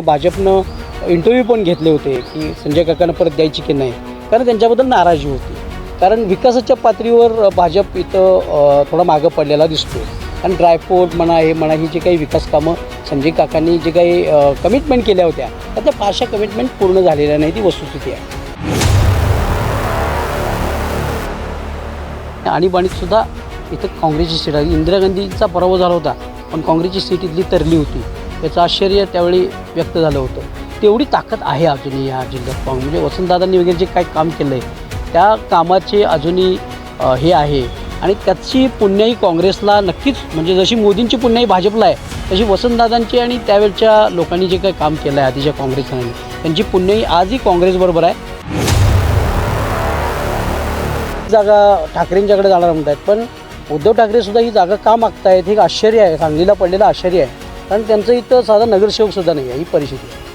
भाजपनं इंटरव्ह्यू पण घेतले होते की संजय काकांना परत द्यायची की नाही. कारण त्यांच्याबद्दल नाराजी होती. कारण विकासाच्या पातळीवर भाजप इथं थोडा मागं पडलेला दिसतो आणि ड्रायपोर्ट म्हणा हे म्हणा ही जी काही विकास कामं संजय काकांनी जे काही कमिटमेंट केल्या होत्या तर त्या फारशा कमिटमेंट पूर्ण झालेल्या नाही ती वस्तुस्थिती आहे. आणीबाणीतसुद्धा इथं काँग्रेसची सीट आली. इंदिरा गांधींचा पराभव झाला होता पण काँग्रेसची सीट इथली तरली होती. याचं आश्चर्य त्यावेळी व्यक्त झालं होतं. तेवढी ताकद आहे अजूनही या जिल्ह्यात पाहून. म्हणजे वसंतदादांनी वगैरे जे काही काम केलं आहे त्या कामाचे अजूनही हे आहे. आणि त्याची पुण्याही काँग्रेसला नक्कीच म्हणजे जशी मोदींची पुण्याई भाजपला आहे तशी वसंतदादांची आणि त्यावेळच्या लोकांनी जे काही काम केलं आहे आधीच्या काँग्रेसने त्यांची पुण्याही आजही काँग्रेसबरोबर आहे. जागा ठाकरेंच्याकडे जाणार म्हणत आहेत पण उद्धव ठाकरेसुद्धा ही जागा का मागतायत हे एक आश्चर्य आहे सांगलीला पडलेलं आश्चर्य आहे. कारण त्यांचं इथं साधा नगरसेवक सुद्धा नाही आहे ही परिस्थिती आहे.